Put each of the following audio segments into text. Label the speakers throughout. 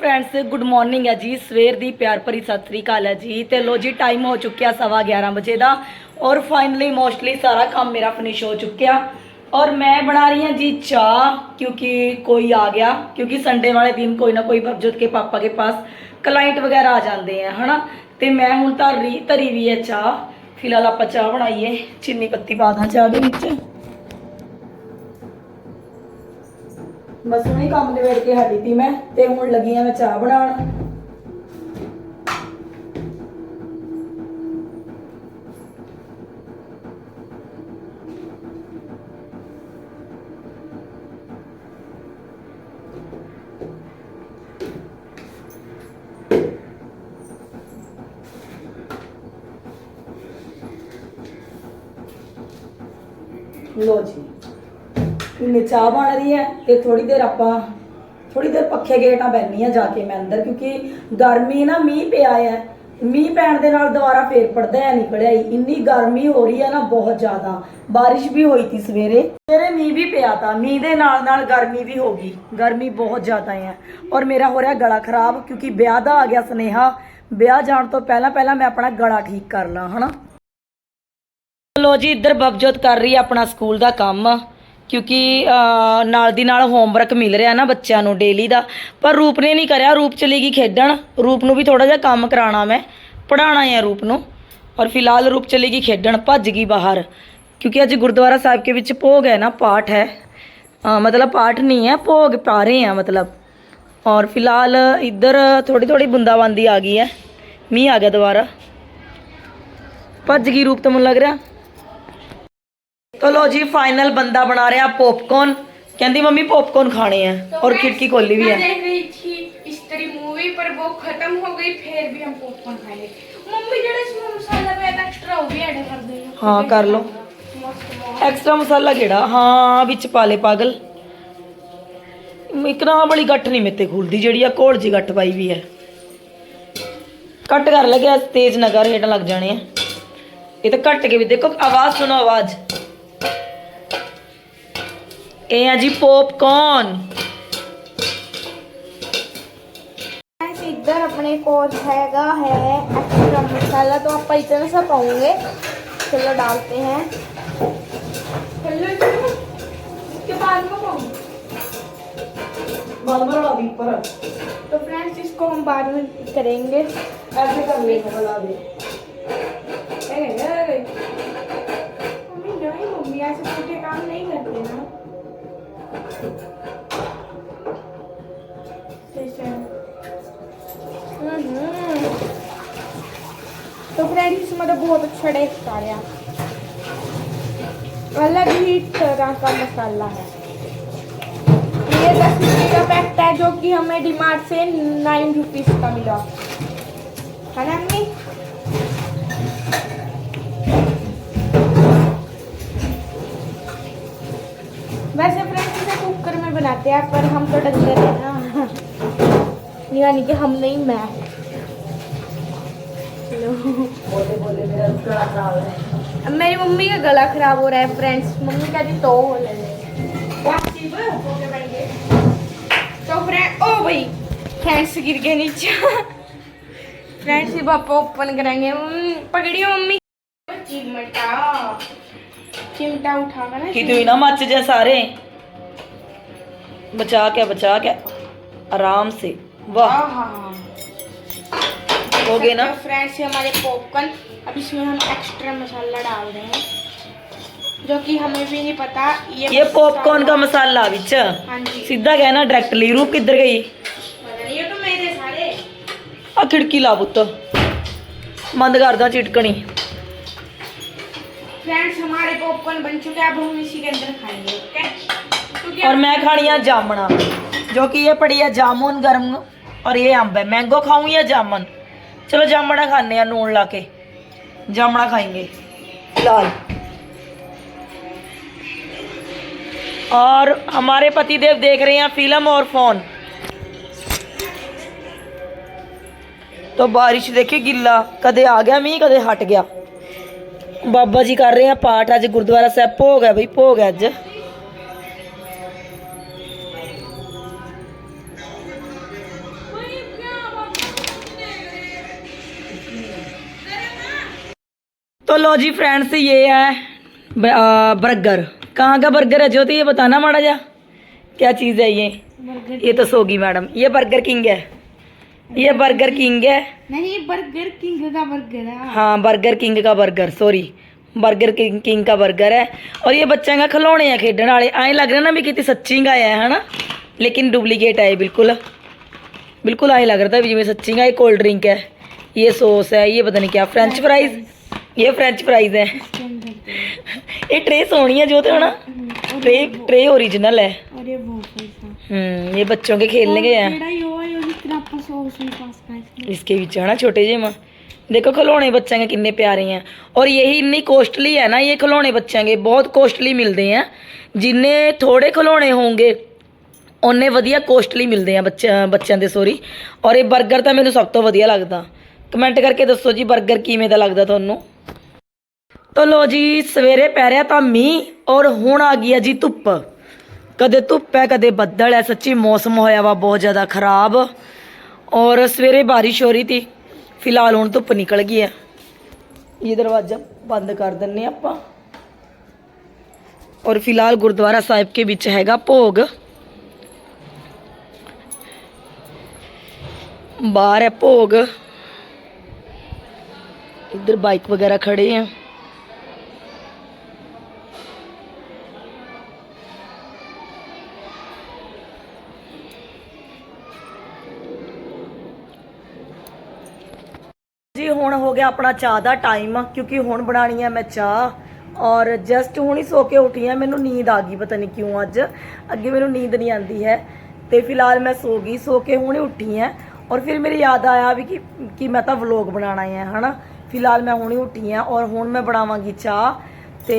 Speaker 1: Friends good morning ਹੈ ਜੀ। ਸਵੇਰ ਦੀ ਪਿਆਰ ਭਰੀ ਸਤਿ ਸ੍ਰੀ ਅਕਾਲ ਹੈ ਜੀ। ਤੇ ਲੋ ਜੀ ਟਾਈਮ ਹੋ ਚੁੱਕਿਆ ਸਵਾ 11 ਵਜੇ ਦਾ। ਔਰ ਫਾਈਨਲੀ ਮੋਸਟਲੀ ਸਾਰਾ ਕੰਮ ਮੇਰਾ ਫਿਨਿਸ਼ ਹੋ ਚੁੱਕਿਆ। ਔਰ ਮੈਂ ਬਣਾ ਰਹੀ ਹਾਂ ਜੀ ਚਾਹ, ਕਿਉਂਕਿ ਕੋਈ ਆ ਗਿਆ। ਕਿਉਂਕਿ ਸੰਡੇ ਵਾਲੇ ਦਿਨ ਕੋਈ ਨਾ ਕੋਈ ਬਰਜੋਤ ਕੇ ਪਾਪਾ ਕੇ ਪਾਸ ਕਲਾਇੰਟ ਵਗੈਰਾ ਆ ਜਾਂਦੇ ਆ, ਹਨਾ? ਤੇ ਮੈਂ ਹੁਣ ਧਰ ਰਹੀ ਧਰੀ ਵੀ ਹੈ ਚਾਹ। ਫਿਲਹਾਲ ਆਪਾਂ ਚਾਹ ਬਣਾਈਏ। ਚੀਨੀ ਪੱਤੀ ਪਾ ਦਾਂ ਚਾਹ ਦੇ ਵਿੱਚ। ਬਸ ਕੰਮ ਕੰਮ ਨਿਬੇੜ ਕੇ ਹਟੀ ਤੀ ਮੈਂ, ਤੇ ਹੁਣ ਲੱਗੀ ਆ ਮੈਂ ਚਾਹ ਬਣਾਉਣ। ਲੋ ਜੀ। ਇਹਨੇ ਚਾਹ ਬਣ ਰਹੀ ਹੈ ਤੇ ਥੋੜੀ ਦੇਰ ਆਪਾਂ ਥੋੜੀ ਦੇਰ ਪੱਖੇ ਗੇਟਾਂ ਬੈਣੀ ਆ ਜਾ ਕੇ ਮੈਂ ਅੰਦਰ, ਕਿਉਂਕਿ ਗਰਮੀ ਨਾ ਮੀਂਹ ਪਿਆ ਹੈ। ਮੀਂਹ ਪੈਣ ਦੇ ਨਾਲ ਦੁਬਾਰਾ ਫੇਰ ਪੜਦਾ ਹੈ ਨਿਕਲਿਆ ਹੀ ਇੰਨੀ ਗਰਮੀ ਹੋ ਰਹੀ ਹੈ ਨਾ ਬਹੁਤ ਜ਼ਿਆਦਾ। ਬਾਰਿਸ਼ ਵੀ ਹੋਈ ਸੀ ਸਵੇਰੇ। ਸਵੇਰੇ ਮੀਂਹ ਵੀ ਪਿਆ ਤਾਂ। ਮੀਂਹ ਦੇ ਨਾਲ ਨਾਲ ਗਰਮੀ ਵੀ ਹੋ ਗਈ। ਗਰਮੀ ਬਹੁਤ ਜ਼ਿਆਦਾ ਹੈ। ਔਰ ਮੇਰਾ ਹੋ ਰਿਹਾ ਗਲਾ ਖਰਾਬ, ਕਿਉਂਕਿ ਵਿਆਹ ਦਾ ਆ ਗਿਆ ਸੁਨੇਹਾ। ਵਿਆਹ ਜਾਣ ਤੋਂ ਪਹਿਲਾਂ ਪਹਿਲਾਂ ਮੈਂ ਆਪਣਾ ਗਲਾ ਠੀਕ ਕਰ ਲਾਂ, ਹਨਾ? ਲੋ ਜੀ, ਇੱਧਰ ਬਬਜੋਤ ਕਰ ਰਹੀ ਹੈ ਆਪਣਾ ਸਕੂਲ ਦਾ ਕੰਮ। ਕਿਉਂਕਿ ਨਾਲ ਦੀ ਨਾਲ ਹੋਮਵਰਕ ਮਿਲ ਰਿਹਾ ਨਾ ਬੱਚਿਆਂ ਨੂੰ ਡੇਲੀ ਦਾ। ਪਰ ਰੂਪ ਨੇ ਨਹੀਂ ਕਰਿਆ, ਰੂਪ ਚਲੀ ਗਈ ਖੇਡਣ। ਰੂਪ ਨੂੰ ਵੀ ਥੋੜਾ ਜਿਹਾ ਕੰਮ ਕਰਾਉਣਾ ਮੈਂ। ਪੜਾਉਣਾ ਹੈ ਰੂਪ ਨੂੰ। ਔਰ ਫਿਲਹਾਲ ਰੂਪ ਚਲੀ ਗਈ ਖੇਡਣ, ਭੱਜ ਗਈ ਬਾਹਰ। ਕਿਉਂਕਿ ਅੱਜ ਗੁਰਦੁਆਰਾ ਸਾਹਿਬ ਕੇ ਵਿੱਚ ਭੋਗ ਹੈ ਨਾ, ਪਾਠ ਹੈ। ਮਤਲਬ ਪਾਠ ਨਹੀਂ ਹੈ, ਭੋਗ ਪਾ ਰਹੇ ਆ ਮਤਲਬ। ਔਰ ਫਿਲਹਾਲ ਇੱਧਰ ਥੋੜੀ ਥੋੜੀ ਬੁੰਦਾਬਾਂਦੀ ਆ ਗਈ ਹੈ। ਮੀਂਹ ਆ ਗਿਆ ਦੁਬਾਰਾ। ਭੱਜ ਗਈ ਰੂਪ ਤਾਂ ਮੈਨੂੰ ਲੱਗ ਰਿਹਾ। तो लो जी फाइनल बंदा बना रहा पॉपकॉर्न कहती मम्मी पॉपकॉर्न खाने हैं और खिड़की खोली भी
Speaker 2: मैं
Speaker 1: है
Speaker 2: देख रही थी स्त्री मूवी पर वो खत्म हो गई फिर भी हम पॉपकॉर्न खाएंगे मम्मी जरा इसमें मसाला पे एक्स्ट्रा हो भी ऐड कर दे
Speaker 1: हाँ कर लो
Speaker 2: मस्त मस्त
Speaker 1: एक्स्ट्रा मसाला केड़ा हाँ ਵਿੱਚ ਪਾ ਲੈ ਪਾਗਲ ਇੱਕ ਨਾ ਬੜੀ ਗੱਠ ਨਹੀਂ ਮੇਤੇ ਖੁੱਲਦੀ ਜਿਹੜੀ ਆ ਘੋਲ ਜੀ ਗੱਠ ਪਾਈ ਵੀ ਹੈ ਕੱਟ ਕਰ ਲੱਗਿਆ ਤੇਜ਼ ਨਾ ਕਰ ਹੇਠਾਂ ਲੱਗ ਜਾਣੇ ਆ ਇਹ ਤਾਂ ਕੱਟ ਕੇ ਵੀ ਦੇਖੋ ਆਵਾਜ਼ ਸੁਣੋ ਆਵਾਜ਼ ਇਹ ਆ ਜੀ ਪੌਪਕੌਰਨ
Speaker 2: फ्रेंड्स इधर अपने कोर्स हैगा है एक्स्ट्रा मसाला तो आप इतना सा पाओगे चलो डालते हैं चलो चलो इसके बाद में पाऊंगी
Speaker 1: ਬੰਦ ਬਣਾ ਦੀ ਉੱਪਰ
Speaker 2: तो फ्रेंड्स इसको हम बाद में करेंगे
Speaker 1: ਐਸੇ ਕਰ ਲੈ
Speaker 2: तो फ्रेंड्स इसमें तो बहुत अच्छा टेस्ट आ रहा अलग ही तरह का मसाला है। ये दस रुपये का पैकेट है जो कि हमें डिमार्ट से नाइन रुपीज़ का मिला। है ना अम्मी वैसे फ्रेंड्स इसे कुकर में बनाते हैं पर हम तो डंगर हैं ना। यानी कि हम नहीं, मैं। अब मेरी मम्मी का गला खराब हो रहा है फ्रेंड्स मम्मी का तो हो तो फ्रेंड ओ भाई फ्रेंड्स गिर गए नीचे। फ्रेंड्स ये पापा ओपन कराएँगे। पकड़ियो मम्मी। चिमटा। चिमटा उठा कर ना
Speaker 1: मच जाए सारे। ਮੱਚ ਜਾ ਸਾਰੇ ਬਚਾ ਕੇ ਬਚਾ ਕੇ आराम से वाह
Speaker 2: हाँ
Speaker 1: हो गए ना
Speaker 2: फ्रेंड्स ये हमारे पॉपकॉर्न अब इसमें हम एक्स्ट्रा मसाला डाल रहे हैं जो कि हमें भी नहीं पता ये
Speaker 1: ये पॉपकॉर्न का मसाला विच
Speaker 2: हाँ जी
Speaker 1: सीधा कहना डायरेक्टली रूप किधर गई
Speaker 2: पता नहीं, ये तो मेरे सारे
Speaker 1: ਆ ਖਿੜਕੀ ਲਾ ਪੁੱਤ ਬੰਦ ਕਰਦਾ ਚਿਟਕਣੀ
Speaker 2: फ्रेंड्स हमारे पॉपकॉर्न बन चुके हैं अब हम इसी के अंदर खाएंगे ओके क्योंकि
Speaker 1: और मैं खानी है जामना जो कि ये पड़ी है जामुन गर्म और ये अम्ब है मैंगो खाऊं या जामुन चलो जामना खाने हैं नून ला के जामना खाएंगे फिलहाल और हमारे पतिदेव देख रहे हैं फिल्म और फोन तो बारिश देखिए गिल्ला कदे आ गया मीह कदे हट गया ਬਾਬਾ ਜੀ ਕਰ ਰਹੇ ਆ ਪਾਠ ਅੱਜ ਗੁਰਦੁਆਰਾ ਸਾਹਿਬ ਭੋਗ ਹੈ ਬਈ ਭੋਗ ਹੈ ਅੱਜ तो लो जी फ्रेंड्स ये है बर्गर कहाँ का बर्गर है ज्योति? ये बताना माड़ा जा। क्या चीज़ है ये? ये तो सोगी मैडम। ये बर्गर किंग है। ये बर्गर किंग है।
Speaker 2: नहीं बर्गर किंग का बर्गर है।
Speaker 1: हाँ बर्गर किंग का burger sorry Burger King King का बर्गर है। और ये बच्चों का खिलौने हैं खेडन वाले। आए लग रहा ना भी कितनी सच्ची का है है ना? लेकिन डुप्लीकेट है बिल्कुल। बिल्कुल आए लग रहा था जिम्मे सच्ची का ये कोल्ड ड्रिंक है। ये सॉस है ये पता नहीं क्या। फ्रेंच फ्राइज ਇਹ ਫ੍ਰੈਂਚ
Speaker 2: ਫ੍ਰਾਈਜ਼ ਹੈ
Speaker 1: ਇਹ ट्रे सोनी है जो तो ना ट्रे ट्रे ओरिजिनल है
Speaker 2: और ये वॉफल्स
Speaker 1: हम्म ये बच्चों के खेलने के हैं
Speaker 2: ਜਿਹੜਾ ਯੋ ਹੈ ਉਹਦੀ ਕਰਾਪਾ ਸੌਸ ਵੀ ਪਾਸ ਕਰ
Speaker 1: इसके बीच है ना छोटे जे माँ देखो खिलौने बच्चे के कितने प्यारे हैं और यही इतनी कॉस्टली है ना ये खिलौने बच्चे के बहुत कॉस्टली मिलते हैं जिन्ने थोड़े खिलौने होंगे ਉਹਨੇ ਵਧੀਆ ਕੋਸਟਲੀ ਮਿਲਦੇ ਆ ਬੱਚਿਆਂ ਬੱਚਿਆਂ ਦੇ ਸੋਰੀ ਔਰ ਇਹ 버ਗਰ ਤਾਂ ਮੈਨੂੰ ਸਭ ਤੋਂ ਵਧੀਆ ਲੱਗਦਾ ਕਮੈਂਟ ਕਰਕੇ ਦੱਸੋ ਜੀ 버ਗਰ ਕਿਵੇਂ ਦਾ ਲੱਗਦਾ ਤੁਹਾਨੂੰ तो लो जी, सवेरे पै रहा था मीह और हूँ आ गई है जी धुप कद धुप है कद बदल है सच्ची मौसम होया वा बहुत ज़्यादा खराब। और सवेरे बारिश हो रही थी, फ़िलहाल हूँ धुप निकल गई है ये दरवाज़ा बंद कर दें आप। और फ़िलहाल गुरुद्वारा साहब के बीच है भोग। बार है भोग। इधर बाइक वगैरह खड़े हैं। ਗਿਆ ਆਪਣਾ ਚਾਹ ਦਾ ਟਾਈਮ ਕਿਉਂਕਿ ਹੁਣ ਬਣਾਣੀ ਹੈ ਮੈਂ ਚਾਹ। ਔਰ ਜਸਟ ਹੁਣ ਹੀ ਸੋ ਕੇ ਉੱਠੀ ਹਾਂ ਮੈਨੂੰ ਨੀਂਦ ਆ ਗਈ ਪਤਾ ਨਹੀਂ ਕਿਉਂ ਅੱਜ। ਅੱਗੇ ਮੈਨੂੰ ਨੀਂਦ ਨਹੀਂ ਆਉਂਦੀ ਹੈ। ਤੇ ਫਿਲਹਾਲ ਮੈਂ ਸੋ ਗਈ, ਸੋ ਕੇ ਹੁਣੇ ਉੱਠੀ ਹਾਂ ਔਰ ਫਿਰ ਮੇਰੀ ਯਾਦ ਆਇਆ ਵੀ ਕਿ ਕਿ ਮੈਂ ਤਾਂ ਵਲੌਗ ਬਣਾਉਣਾ ਹੈ ਹਨਾ। ਫਿਲਹਾਲ ਮੈਂ ਹੁਣੇ ਉੱਠੀ ਹਾਂ ਔਰ ਹੁਣ ਮੈਂ ਬਣਾਵਾਂਗੀ ਚਾਹ। ਤੇ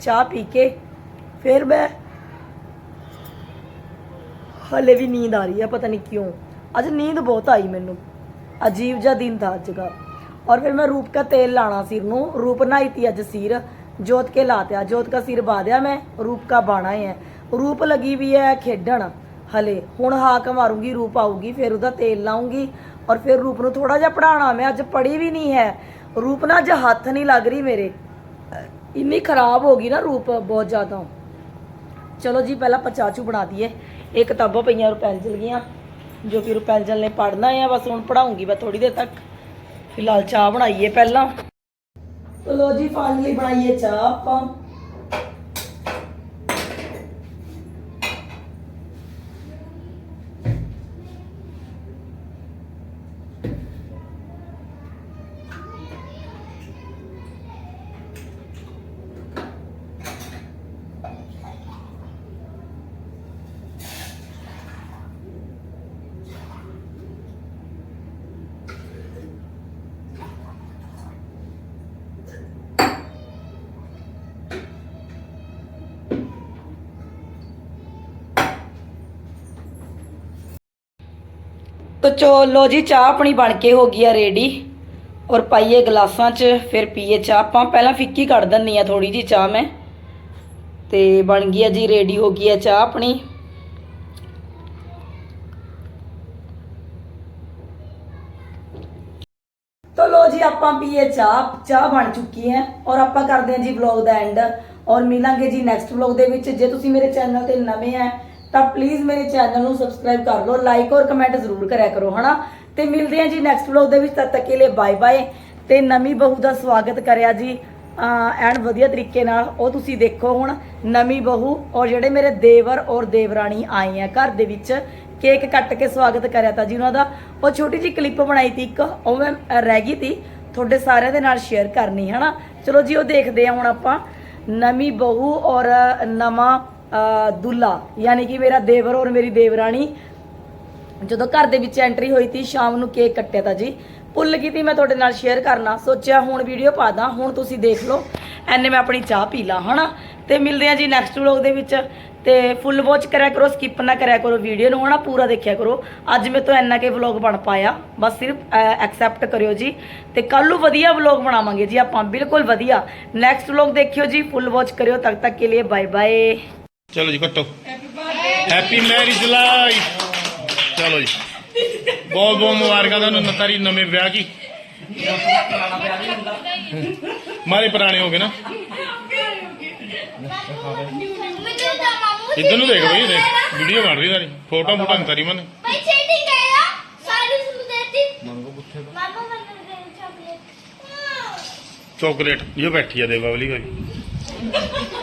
Speaker 1: ਚਾਹ ਪੀ ਕੇ ਫਿਰ ਮੈਂ ਹਲੇ ਵੀ ਨੀਂਦ ਆ ਰਹੀ ਹੈ ਪਤਾ ਨਹੀਂ ਕਿਉਂ। ਅੱਜ ਨੀਂਦ ਬਹੁਤ ਆਈ ਮੈਨੂੰ। ਅਜੀਬ ਜਿਹਾ ਦਿਨ था ਅੱਜ का ਔਰ ਫਿਰ ਮੈਂ ਰੂਪ ਦਾ ਤੇਲ ਲਾਣਾ ਸਿਰ ਨੂੰ। ਰੂਪ ਨਾਈਤੀ ਅੱਜ ਸਿਰ। ਜੋਤ ਕੇ ਲਾਤਿਆ। ਜੋਤ ਦਾ ਸਿਰ ਬਾਦਿਆ ਮੈਂ। ਰੂਪ ਦਾ ਬਾਣਾ ਹੈ ਰੂਪ ਲਗੀ ਵੀ ਹੈ ਖੇਡਣ। ਹਲੇ ਹੁਣ ਹਾਕ ਮਾਰੂੰਗੀ, ਰੂਪ ਆਊਗੀ, ਫਿਰ ਉਹਦਾ ਤੇਲ ਲਾਉਂਗੀ ਔਰ ਫਿਰ ਰੂਪ ਨੂੰ ਥੋੜਾ ਜਿਹਾ ਪੜਾਣਾ ਮੈਂ ਅੱਜ ਪੜੀ ਵੀ ਨਹੀਂ ਹੈ। ਰੂਪ ਨਾਲ ਅੱਜ ਹੱਥ ਨਹੀਂ ਲੱਗ ਰਹੀ ਮੇਰੇ। ਇੰਨੀ ਖਰਾਬ ਹੋ ਗਈ ਨਾ ਰੂਪ ਬਹੁਤ ਜ਼ਿਆਦਾ। ਚਲੋ ਜੀ, ਪਹਿਲਾਂ ਪਚਾਚੂ ਬਣਾ ਦਈਏ। ਇਹ ਕਿਤਾਬਾਂ ਪਈਆਂ ਰੁਪੈਲ ਜਲ ਗਈਆਂ ਜੋ ਕਿ ਰੁਪੈਲ ਜਲ ਨੇ ਪੜਨਾ ਹੈ ਬਸ ਹੁਣ ਪੜਾਉਂਗੀ ਮੈਂ ਥੋੜੀ ਦੇਰ ਤੱਕ। ਫਿਲਹਾਲ ਚਾਹ ਬਣਾਈਏ ਪਹਿਲਾਂ। ਚਲੋ ਜੀ ਫਾਈਨਲੀ ਬਣਾਈਏ ਚਾਹ ਆਪਾਂ। ਤੋ ਚਲੋ ਜੀ, ਚਾਹ ਆਪਣੀ ਬਣ ਕੇ ਹੋ ਗਈ ਆ ਰੈਡੀ ਔਰ ਪਾਈਏ ਗਲਾਸਾਂ 'ਚ, ਫਿਰ ਪੀਏ ਚਾਹ। ਆਪਾਂ ਪਹਿਲਾਂ ਫਿੱਕੀ ਕੱਢ ਦਿੰਨੀ ਆ ਥੋੜੀ ਜੀ ਚਾਹ ਮੈਂ। ਤੇ ਬਣ ਗਈ ਆ ਜੀ ਰੈਡੀ ਹੋ ਗਈ ਆ ਚਾਹ ਆਪਣੀ। ਤੋ ਲੋ ਜੀ, ਆਪਾਂ ਪੀਏ ਚਾਹ। ਚਾਹ ਬਣ ਚੁੱਕੀ ਹੈ। ਔਰ ਆਪਾਂ ਕਰਦੇ ਹਾਂ ਜੀ ਵਲੌਗ ਦਾ ਐਂਡ ਔਰ ਮਿਲਾਂਗੇ ਜੀ ਨੈਕਸਟ ਵਲੌਗ ਦੇ ਵਿੱਚ। ਜੇ ਤੁਸੀਂ ਮੇਰੇ ਚੈਨਲ ਤੇ ਨਵੇਂ ਆ ਤਾਂ ਪਲੀਜ਼ ਮੇਰੇ ਚੈਨਲ ਨੂੰ ਸਬਸਕ੍ਰਾਈਬ ਕਰ ਲਓ ਲਾਈਕ ਔਰ ਕਮੈਂਟ ਜ਼ਰੂਰ ਕਰਿਆ ਕਰੋ, ਹਨਾ? ਤੇ ਮਿਲਦੇ ਹਾਂ ਜੀ ਨੈਕਸਟ ਵਲੌਗ ਦੇ ਵਿੱਚ, ਤਦ ਤੱਕ ਲਈ ਬਾਏ ਬਾਏ ਤੇ ਨਵੀਂ ਬਹੂ ਦਾ ਸਵਾਗਤ ਕਰਿਆ ਜੀ। ਐਨ ਵਧੀਆ ਤਰੀਕੇ ਨਾਲ, ਉਹ ਤੁਸੀਂ ਦੇਖੋ ਹੁਣ, ਨਵੀਂ ਬਹੂ ਔਰ ਜਿਹੜੇ ਮੇਰੇ ਦੇਵਰ ਔਰ ਦੇਵਰਾਣੀ ਆਏ ਆ ਘਰ ਦੇ ਵਿੱਚ ਕੇਕ ਕੱਟ ਕੇ ਸਵਾਗਤ ਕਰਿਆ ਤਾਂ ਜੀ ਉਹਨਾਂ ਦਾ। ਉਹ ਛੋਟੀ ਜਿਹੀ ਕਲਿੱਪ ਬਣਾਈ ਤੀ ਇੱਕ, ਉਹ ਮੈਂ ਰਹਿ ਗਈ ਤੀ। ਤੁਹਾਡੇ ਸਾਰਿਆਂ ਦੇ ਨਾਲ ਸ਼ੇਅਰ ਕਰਨੀ ਹੈ ਨਾ ਚਲੋ ਜੀ, ਉਹ ਦੇਖਦੇ ਆ ਹੁਣ ਆਪਾਂ। ਨਵੀਂ ਬਹੂ ਔਰ ਨਵਾਂ ਦੁੱਲਾ, ਯਾਨੀ ਕਿ ਮੇਰਾ ਦੇਵਰ ਔਰ ਮੇਰੀ ਦੇਵਰਾਣੀ। ਜਦੋਂ ਘਰ ਦੇ ਵਿੱਚ ਐਂਟਰੀ ਹੋਈ ਤੀ, ਸ਼ਾਮ ਨੂੰ ਕੇਕ ਕੱਟਿਆ ਤਾਂ ਜੀ। ਭੁੱਲ ਗਈ ਤੀ ਮੈਂ ਤੁਹਾਡੇ ਨਾਲ ਸ਼ੇਅਰ ਕਰਨਾ। ਸੋਚਿਆ ਹੁਣ ਵੀਡੀਓ ਪਾ ਦਾਂ, ਹੁਣ ਤੁਸੀਂ ਦੇਖ ਲਓ। ਐਨੇ ਮੈਂ ਆਪਣੀ ਚਾਹ ਪੀ ਲਾਂ, ਹਨਾ? ਤੇ ਮਿਲਦੇ ਆ ਜੀ ਨੈਕਸਟ ਵਲੌਗ ਦੇ ਵਿੱਚ। ਤੇ ਫੁੱਲ ਵਾਚ ਕਰਿਆ ਕਰੋ ਸਕਿਪ ਨਾ ਕਰਿਆ ਕਰੋ ਵੀਡੀਓ ਨੂੰ, ਹਨਾ? ਪੂਰਾ ਦੇਖਿਆ ਕਰੋ। ਅੱਜ ਮੈਂ ਤੋਂ ਇੰਨਾ ਕੇ ਵਲੌਗ ਬਣ ਪਾਇਆ। ਬਸ ਸਿਰਫ ਐਕਸੈਪਟ ਕਰਿਓ ਜੀ। ਤੇ ਕੱਲ ਨੂੰ ਵਧੀਆ ਵਲੌਗ ਬਣਾਵਾਂਗੇ ਜੀ ਆਪਾਂ। ਬਿਲਕੁਲ ਵਧੀਆ। ਨੈਕਸਟ ਵਲੌਗ ਦੇਖਿਓ ਜੀ ਫੁੱਲ ਵਾਚ ਕਰਿਓ। ਤਦ ਤੱਕ ਕੇ ਲਈ ਬਾਏ ਬਾਏ
Speaker 3: ਚਲੋ ਜੀ ਕੱਟੋ। ਹੈਪੀ ਮੈਰਿਜ ਲਾਈਫ ਚਲੋ ਜੀ। ਬਹੁਤ ਬਹੁਤ ਮੁਬਾਰਕਾਂ ਤੁਹਾਨੂੰ ਨਤਾਰੀ ਨਵੇਂ ਵਿਆਹ ਕੀ। ਮਾਰੇ ਪੁਰਾਣੇ ਹੋ ਗਏ ਨਾ। ਇੱਧਰ ਨੂੰ ਦੇਖ ਬਈ ਦੇਖ। ਵੀਡੀਓ ਬਣ ਰਹੀ ਸਾਰੀ। ਫੋਟੋ ਫੋਟੋ ਨਹੀਂ ਕਰੀ ਮਨ
Speaker 2: ਭਾਈ ਚੀਟਿੰਗ ਸਾਰੀ ਚਾਕਲੇਟ
Speaker 3: ਚਾਕਲੇਟ ਜੋ ਬੈਠੀ ਆ ਦੇਵਾ ਵਾਲੀ ਕੋਈ।
Speaker 2: ਦੇ ਦੇ